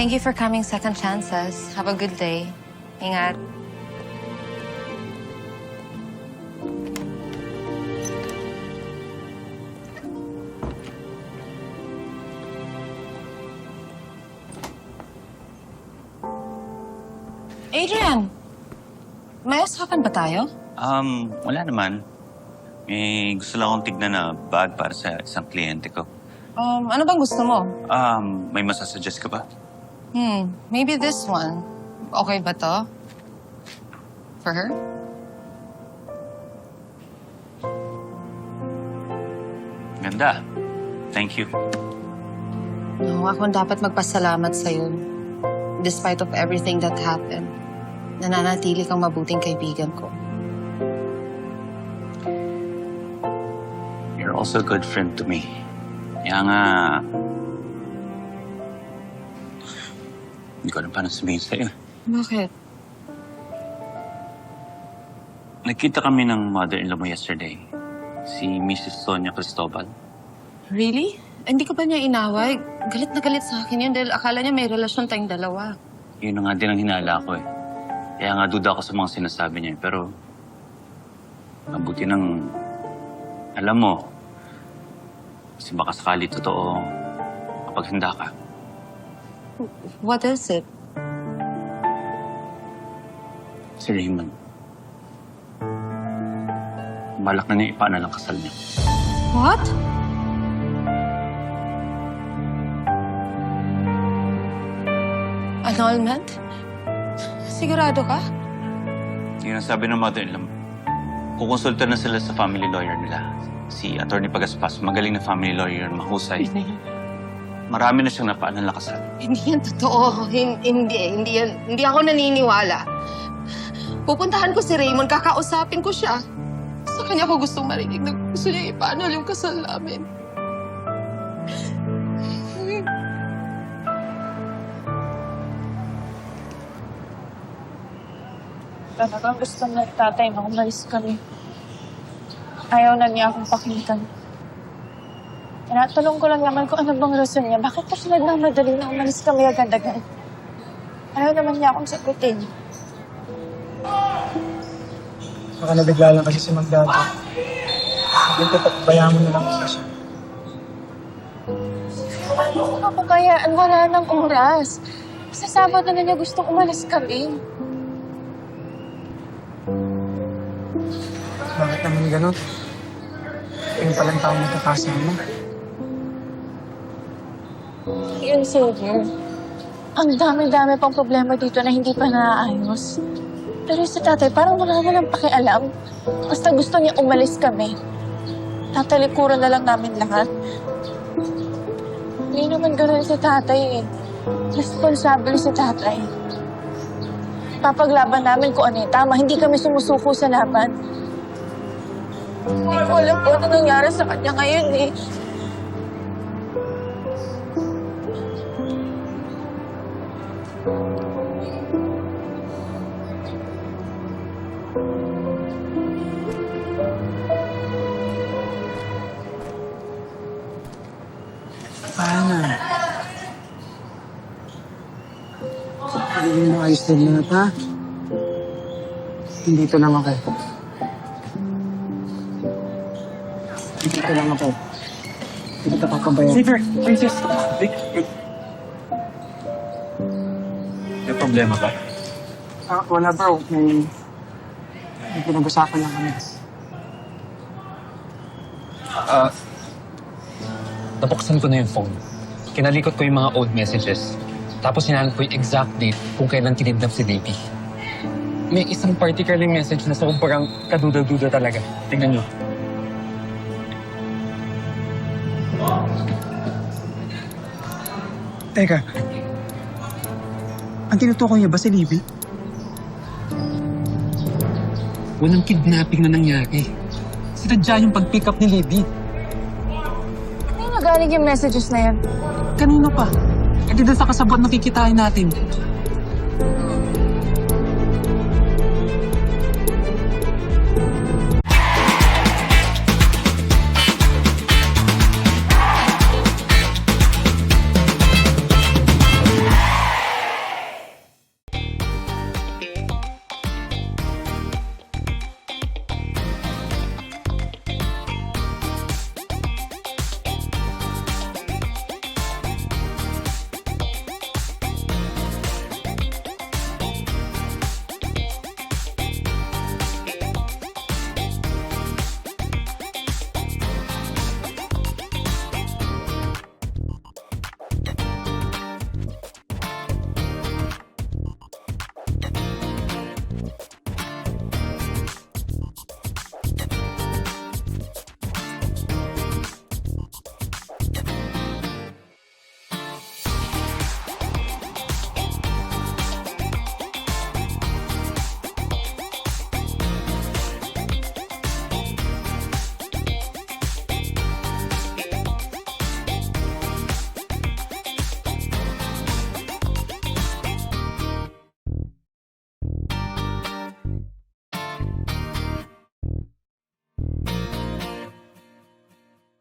Thank you for coming Second Chances. Have a good day. Ingat. Adrian! May usapan ba tayo? Um, wala naman. May gusto lang akong tignan na bag para sa isang kliyente ko. Um, ano bang gusto mo? Um, may masasuggest ka ba? Hmm, maybe this one. Okay ba to? For her? Ganda. Thank you. No, ako ang dapat magpasalamat sa'yo. Despite of everything that happened, nananatili kang mabuting kaibigan ko. You're also a good friend to me. Kaya nga... Hindi ko alam paano sabihin sa'yo. Bakit? Nagkita kami ng mother-in-law mo yesterday. Si Mrs. Sonia Cristobal. Really? Hindi ka ba niya inaway? Galit na galit sa akin yun dahil akala niya may relasyon tayong dalawa. Yun na nga din ang hinala ko eh. Kaya nga duda ako sa mga sinasabi niya. eh. Pero, mabuti nang, alam mo, kasi baka sakali totoo kapag handa ka. What is it? Si Raymond. Balak na niya ipaanal ang kasal niya. What? Annulment? Sigurado ka? Yun ang sabi ng mother-in-law. mo. Kukonsulta na sila sa family lawyer nila. Si Attorney Pagaspas, magaling na family lawyer, mahusay. Marami na siyang napaanal na kasal. Hindi yan totoo. Hin- Hindi, hindi yan. Hindi ako naniniwala. Pupuntahan ko si Raymond, kakausapin ko siya. Sa kanya ko gustong marinig na gusto niya ipaanal yung kasal namin. Talagang gusto na tatay na umalis kami. Ayaw na niya akong pakinggan. Tinatanong ko lang naman kung ano bang rason niya. Bakit pa siya nagmamadali na umalis kami agad-agad? Ayaw naman niya akong sagutin. Baka nabigla lang kasi si Magdado. Hindi ko bayaan mo na lang kasi siya. Ano pa kaya? Wala nang oras. Sa Sabado na niya gustong umalis kami. Bakit naman ganun? Yung palang taong magkakasama. Yun, Xavier. Ang dami-dami pang problema dito na hindi pa naaayos. Pero sa tatay, parang wala na lang pakialam. Basta gusto niya umalis kami. Tatalikuran na lang namin lahat. Hindi naman ganun si tatay eh. Responsable si tatay. Papaglaban namin kung ano yung tama. Hindi kami sumusuko sa laban. Hindi ko alam kung ano nangyari sa kanya ngayon eh. Paano? Hindi mo ayos din lahat, ha? Dito lang ako. Dito lang ako. Hindi kita papabayaan. Xavier, princess. Vic, problema ba? Ah, wala bro. May... May pinag-usapan lang kami. Ah, nabuksan ko na yung phone. Kinalikot ko yung mga old messages. Tapos hinahanap ko yung exact date kung kailan kinidnap si Baby. May isang particular message na sobrang kaduda-duda talaga. Tingnan nyo. Teka. Ang tinutukoy niya ba si Libby? Walang kidnapping na nangyari. Sinadya yung pag-pick up ni Libby. Ano galing yung messages na yan? Kanino pa? Eh di doon sa kasabot na kikitain natin.